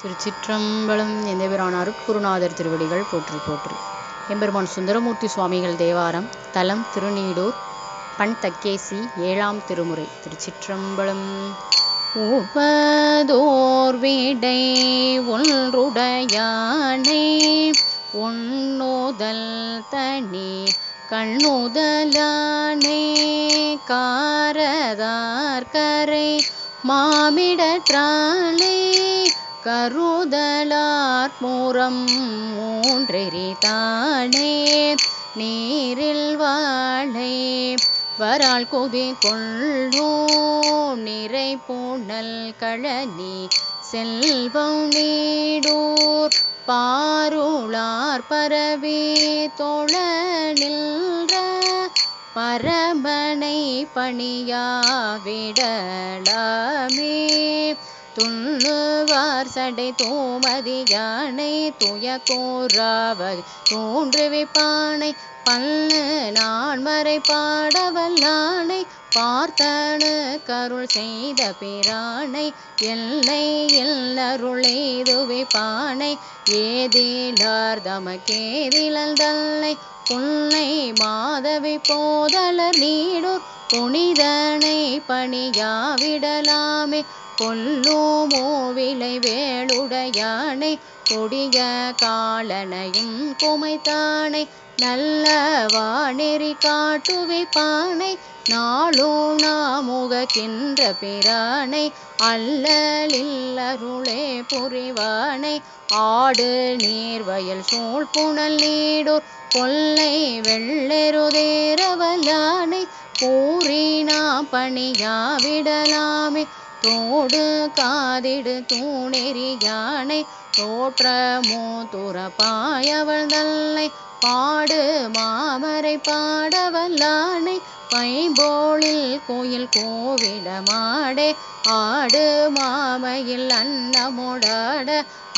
திருச்சிற்றம்பலம் எந்தபிரான் அருட்குருநாதர் திருவடிகள் போற்றி போற்றி. எம்பெருமான் சுந்தரமூர்த்தி சுவாமிகள் தேவாரம் தலம் திருநீடூர் பண் தக்கேசி ஏழாம் திருமுறை திருச்சிற்றம்பலம். உபதோர் வீடை ஒன்றுடையானை ஒன்னோதல் தனி கண்ணுதலானே காரதார் கரை மாமிடற்றாளே கருதலார் மூரம் மூன்றெறிதானே நீரில் வாழை. வரால் குதி கொள்ளோ நிறை பூணல் கழனி செல்வம் நீடூர். பாருளார் பரவி தோழ நின்ற பரமனை பணியாவிடலாமே துண்ணுவார் சடை தோமதி யானை துய கோராவகை தோன்றுவிப்பானை பல்லு நான் மறை பாடவல்லானை பார்த்தனு கருள் செய்த பிரானை எல்லை எல்லருளேதுவே பானை. ஏதிலார் தமக்கேதிலல் தல்லை புன்னை மாதவி போதலர் நீடூர் புனிதனை பணியாவிடலாமே கொல்லோமோ விலை வேளுடையானை கொடிய காலனையும் குமைத்தானை நல்ல வானெறி காட்டுவிப்பானை நாளோ நாமுகக்கின்ற பிரானை அல்லலில் அருளே புரிவானை. ஆடு நீர்வயல் சூழ் புனல் நீடூர் கொல்லை வெள்ளெருதேரவலானை கூறினா பணியாவிடலாமே தோடு காதிடு தூணெறி யானை தோற்றமோ துறப்பாயவள் தல்லை பாடு மாமரை பாடவல்லானை பைம்போளில் கோயில் கோவிடமாடே ஆடு மாமையில் அன்னமுடாட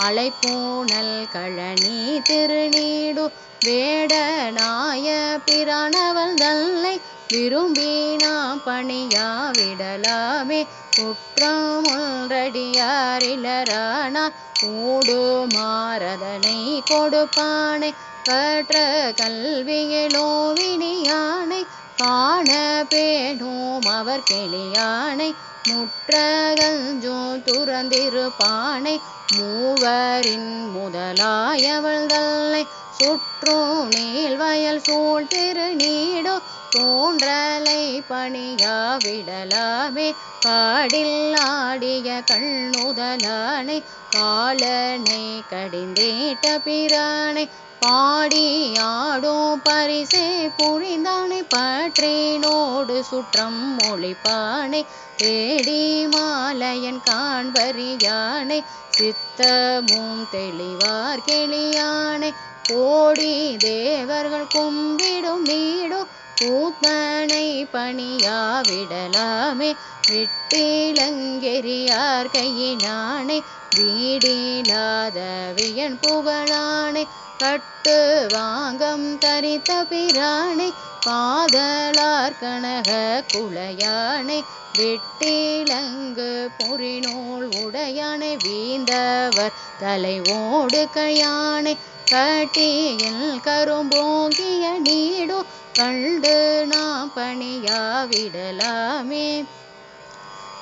அலைப்பூனல் கழனி திருநீடு வேடனாய பிரானவள் தல்லை விரும்பினா பணியாவிடலாமே குற்றமுன்றடியாரிலரானார் கூடு மாறதனை கொடுப்பானை. கற்ற கல்வியிலோவினியானை காண பேணும் அவர் கிளியானை. முற்றகஞ்சோ துறந்திருப்பானை. மூவரின் முதலாயவள் தல்லை சுற்றும் நீள்வயல் சூழ் திருநீடோ. தோன்றலை பணியாவிடலாமே பாடில் ஆடிய கண்ணுதலானை காலனை கடிந்தேட்ட பிரானை பாடி ஆடும் பரிசே புரிந்தானை பற்றினோடு சுற்றம் மொழிப்பானை. தேடி மாலையன் காண்பறியானை சித்தமும் தெளிவார் கெளியானை. கோடி தேவர்கள் கும்பிடும் நீடும் கூத்தனை பணியாவிடலாமே விட்டிலங்கெறியார் கையினானை வீடிலாத வியன் புகழானை. கட்டு வாங்கம் தரித்த பிரானை காதலார் கனக குளையானை வெட்டிலங்கு பொறிநூல் உடையானை வீந்தவர் தலைவோடு கையானை. கட்டியில் கரும்போங்கிய நீடோ கண்டு நாம் பணியாவிடலாமே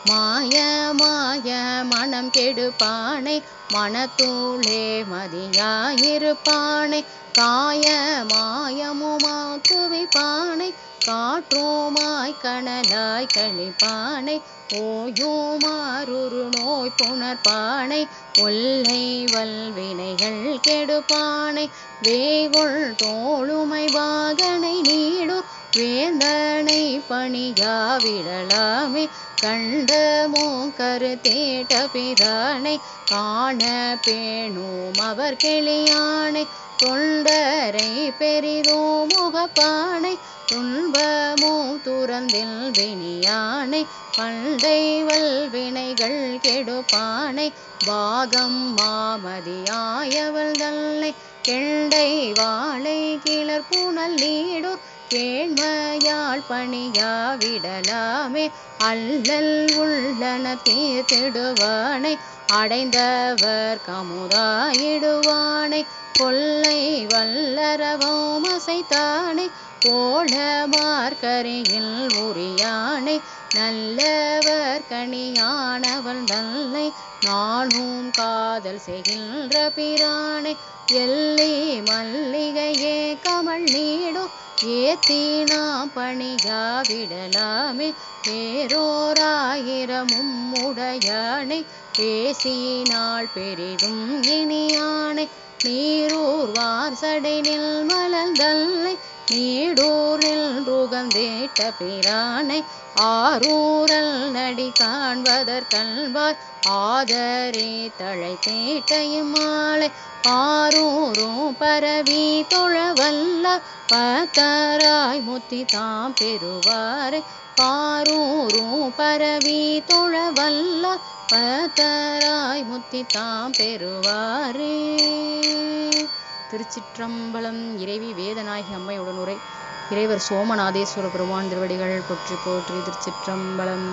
மாய மாய மனம் கெடுப்பானை மனத்தூளே மதியாயிருப்பானை. காய மாயமுமா மாயமுமாக்குவிப்பானை காற்றோமாய் கணலாய் கழிப்பானை ஓயோமாறுரு நோய் புணர்பானை ஒல்லை வல்வினைகள் கெடுப்பானை வேகொள் தோளுமை வாகனை நீடு வேந்தனை பணியாவிடலாமே கண்டமோ கருத்தேட்ட பிரானை காண பேணும் அவர் கிளியானை தொண்டரை பெரிதோ முகப்பானை துன்பமோ துறந்தில் வினியானை பண்டை வல்வினைகள் கெடுப்பானை பாகம் மாமதியாயவள் தல்லை கெண்டை வாழை கிளர் புனல் நீடூர் கேண்மையால் பணியாவிடலாமே அல்லல் உள்ளன தீர்த்திடுவானை அடைந்தவர் கமுதாயிடுவானை. கொள்ளை வல்லரவும் அசைத்தானை கோல மார்க்கரையில் உரியானை. நல்லவர் கனியானவள் தன்னை நானும் காதல் செய்கின்ற பிரானை எல்லை மல்லிகையே கமல் நீடும் ஏத்தி நாம் பணியாவிடலாமே பேரோராயிரமும் உடையானை பேசினாள் பெரிதும் இனியானை நீரூர்வார் சடைனில் மலர்ந்தல்லை நீடூர் ருகந்தேட்ட பிரானை ஆரூரல் நடி காண்பதற்கல்வாய் ஆதரே தழை தேட்டையும் மாலை பாரூரும் பரவி தொழவல்ல பத்தராய் முத்தி தாம் பெறுவாரை பாரூரும் பரவி தொழவல்ல பத்தராய் முத்தி தாம் பெறுவாரே. திருச்சிற்றம்பலம் இறைவி வேதநாயகி அம்மையுடன் உரை. இறைவர் சோமநாதேஸ்வர பெருமான் திருவடிகள் போற்றி போற்றி திருச்சிற்றம்பலம்.